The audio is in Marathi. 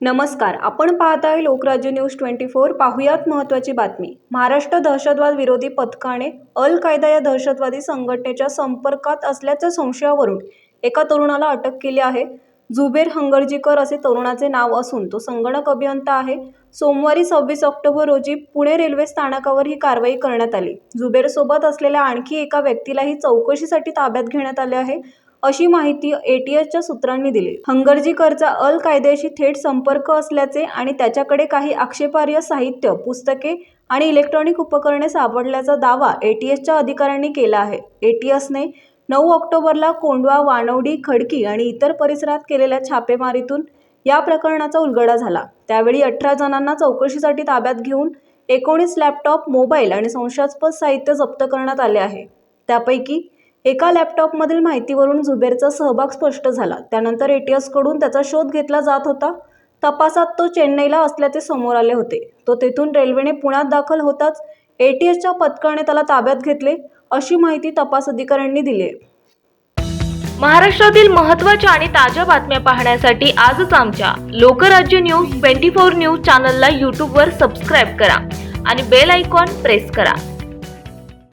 नमस्कार आपण पाहताय लोकराज्य न्यूज ट्वेंटी फोर. पाहुयात महत्त्वाची बातमी. महाराष्ट्र दहशतवाद विरोधी पथकाने अल कायदा या दहशतवादी संघटनेच्या संपर्कात असल्याच्या संशयावरून एका तरुणाला अटक केली आहे. जुबेर हंगरजीकर असे तरुणाचे नाव असून तो संगणक अभियंता आहे. सोमवारी सव्वीस ऑक्टोबर रोजी पुणे रेल्वे स्थानकावर ही कारवाई करण्यात आली. जुबेरसोबत असलेल्या आणखी एका व्यक्तीलाही चौकशीसाठी ताब्यात घेण्यात आले आहे. अशी माहिती एटीएसच्या सूत्रांनी दिली. हंगर्जीकरचा अल कायद्याशी थेट संपर्क असल्याचे आणि त्याच्याकडे काही आक्षेपार्ह साहित्य पुस्तके आणि इलेक्ट्रॉनिक उपकरणे सापडल्याचा दावा एटीएसच्या अधिकाऱ्यांनी केला आहे. एटीएसने नऊ ऑक्टोबरला कोंडवा वानवडी खडकी आणि इतर परिसरात केलेल्या छापेमारीतून या प्रकरणाचा उलगडा झाला. त्यावेळी अठरा जणांना चौकशीसाठी ताब्यात घेऊन एकोणीस लॅपटॉप मोबाईल आणि संशयास्पद साहित्य जप्त करण्यात आले आहे. त्यापैकी एका लॅपटॉपमधील माहितीवरून झुबेरचा सहभाग स्पष्ट झाला. त्यानंतर एटीएसकडून त्याचा शोध घेतला जात होता. तपासात तो चेन्नईला असल्याचे समोर आले होते. तो तेथून रेल्वेने पुण्यात दाखल होताच एटीएसच्या पथकाने त्याला ताब्यात घेतले अशी माहिती तपास अधिकाऱ्यांनी दिली आहे महाराष्ट्रातील महत्त्वाच्या आणि ताज्या बातम्या पाहण्यासाठी आजच आमच्या Lokrajya news twenty four news चॅनलला यूट्यूबवर सबस्क्राईब करा आणि बेल आयकॉन प्रेस करा.